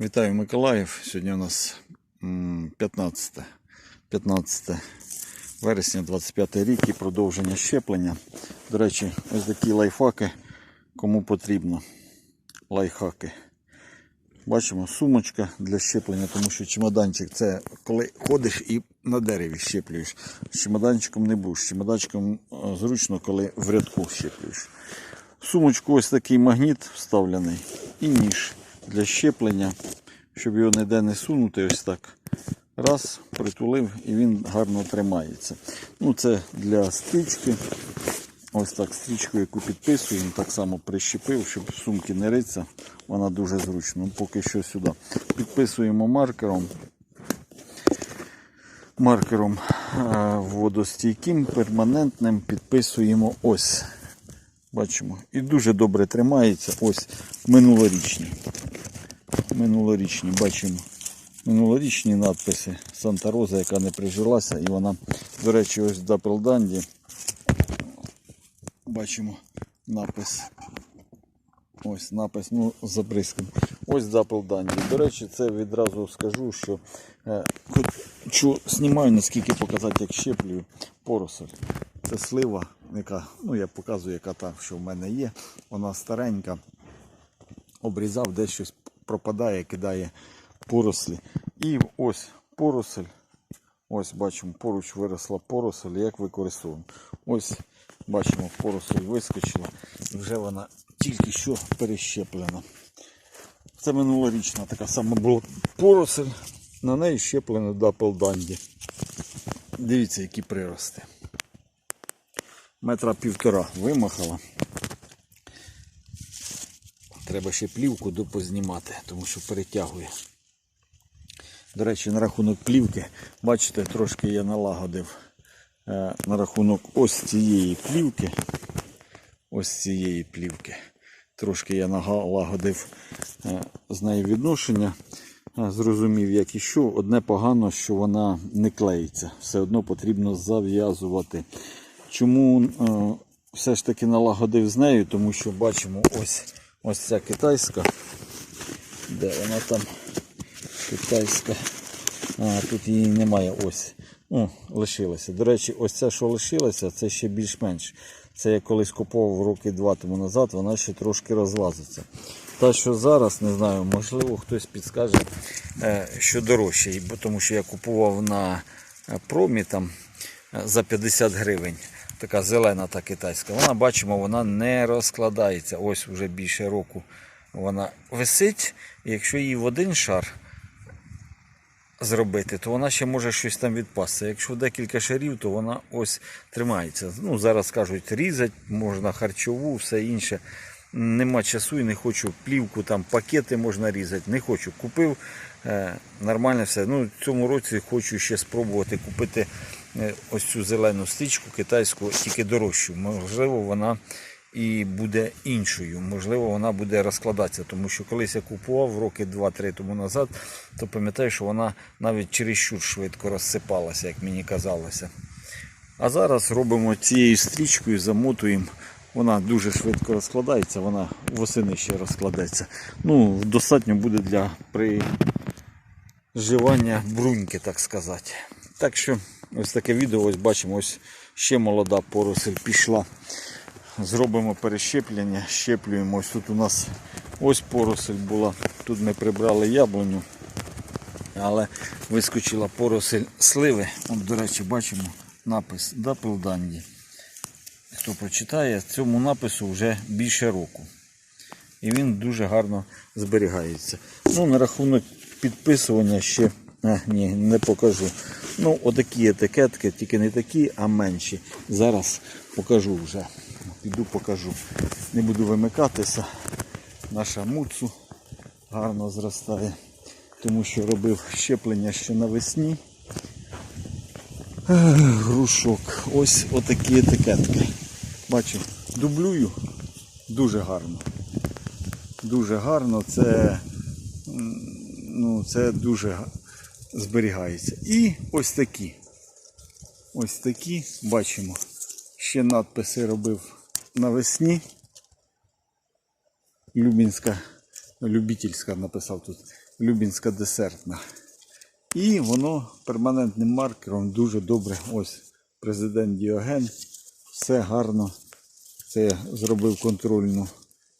Вітаю Миколаїв. Сьогодні у нас 15, 15 вересня 25 рік і продовження щеплення. До речі, ось такі лайфхаки, кому потрібно. Лайфхаки. Бачимо, сумочка для щеплення, тому що чемоданчик це коли ходиш і на дереві щеплюєш. З чемоданчиком не будеш. З чемоданчиком е, зручно, коли в рядку щеплюєш. Сумочку ось такий магніт вставлений і ніж для щеплення, щоб його ніде не сунути, ось так. Раз, притулив і він гарно тримається. Ну, це для стрічки. Ось так стрічку, яку підписуємо, так само прищепив, щоб сумки не риться. Вона дуже зручна. Ну, Поки що сюди. Підписуємо маркером. Маркером е, водостійким, перманентним підписуємо ось. Бачимо. І дуже добре тримається. Ось минулорічні. Минулорічні, бачимо. Минулорічні надписи Санта Роза, яка не прижилася. І вона, до речі, ось в Дапелданді. Бачимо напис. Ось напис, ну, з забризком. Ось Дапелданді. До речі, це відразу скажу, що е, хочу, знімаю, наскільки показати, як щеплюю поросель. Це слива, яка, ну я показую, яка та, що в мене є. Вона старенька. Обрізав, десь щось пропадає, кидає порослі. І ось поросль. Ось бачимо, поруч виросла поросль, як використовуємо. Ось бачимо, поросль вискочила і вже вона тільки що перещеплена. Це минулорічна така сама була поросль, на неї щеплено дапелданді. Дивіться, які прирости. Метра півтора вимахала. Треба ще плівку допознімати, тому що перетягує. До речі, на рахунок плівки, бачите, трошки я налагодив е, на рахунок ось цієї плівки. Ось цієї плівки. Трошки я налагодив е, з нею відношення. Е, Зрозумів, як і що. Одне погано, що вона не клеїться. Все одно потрібно зав'язувати. Чому все ж таки налагодив з нею? Тому що бачимо ось, ось ця китайська. Де вона там? Китайська. А, тут її немає ось. О, лишилася. До речі, ось це, що лишилося, це ще більш-менш. Це я колись купував роки два тому назад, вона ще трошки розлазиться. Та, що зараз, не знаю, можливо, хтось підскаже, е, що дорожче. Тому що я купував на е, промі там е, за 50 гривень. Така зелена та китайська. Вона бачимо, вона не розкладається. Ось вже більше року вона висить. Якщо її в один шар зробити, то вона ще може щось там відпасти. Якщо декілька шарів, то вона ось тримається. Ну, зараз кажуть, різати, можна харчову, все інше. Нема часу і не хочу плівку, там пакети можна різати. Не хочу. Купив е, нормально все. Ну, цьому році хочу ще спробувати купити е, ось цю зелену стрічку китайську, тільки дорожчу. Можливо, вона і буде іншою. Можливо, вона буде розкладатися, тому що колись я купував роки 2-3 тому назад, то пам'ятаю, що вона навіть чересчур швидко розсипалася, як мені казалося. А зараз робимо цією стрічкою, замотуємо. Вона дуже швидко розкладається, вона восени ще розкладеться. Ну, достатньо буде для приживання бруньки, так сказати. Так що ось таке відео, ось бачимо, ось ще молода поросль пішла. Зробимо перещеплення, щеплюємо. Ось тут у нас ось поросль була. Тут ми прибрали яблуню, але вискочила поросль сливи. От, до речі, бачимо напис Дапелданді. Хто прочитає, цьому напису вже більше року. І він дуже гарно зберігається. Ну, на рахунок підписування ще а, ні, не покажу. Ну, отакі етикетки, тільки не такі, а менші. Зараз покажу вже. Піду покажу. Не буду вимикатися. Наша муцу гарно зростає, тому що робив щеплення ще навесні. Грушок. Ось отакі етикетки. Бачу, дублюю дуже гарно. Дуже гарно, це, ну, це дуже зберігається. І ось такі. Ось такі, бачимо. Ще надписи робив навесні. Любінська, любительська написав тут. Любінська десертна. І воно перманентним маркером дуже добре. Ось президент Діоген. Все гарно. Це я зробив контрольну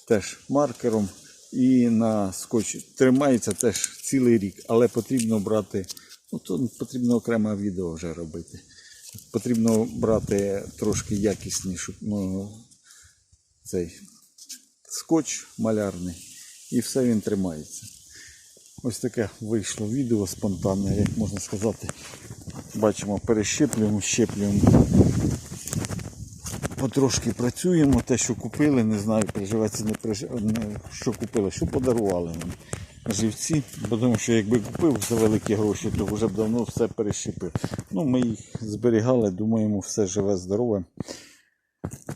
теж маркером. І на скотч тримається теж цілий рік, але потрібно брати, ну то потрібно окреме відео вже робити. Потрібно брати трошки якіснішу ну, цей скотч малярний, і все він тримається. Ось таке вийшло відео спонтанне, як можна сказати. Бачимо, перещеплюємо, щеплюємо. Потрошки працюємо, те, що купили, не знаю, приживеться, не приживеться, що купили, що подарували нам живці. Бо Тому що якби купив за великі гроші, то вже б давно все перещепив. Ну, ми їх зберігали, думаємо, все живе, здорове,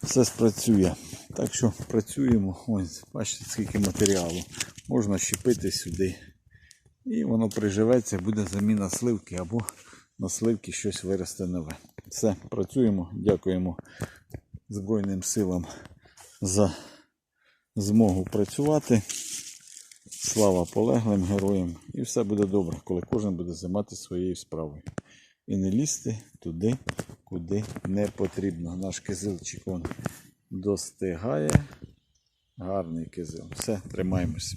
все спрацює. Так що працюємо. Ось, бачите, скільки матеріалу. Можна щепити сюди. І воно приживеться, буде заміна сливки або на сливки щось виросте нове. Все, працюємо. Дякуємо Збройним силам за змогу працювати. Слава полеглим героям. І все буде добре, коли кожен буде займатися своєю справою. І не лізти туди, куди не потрібно. Наш кизилчик он достигає. Гарний кизил. Все, тримаємось.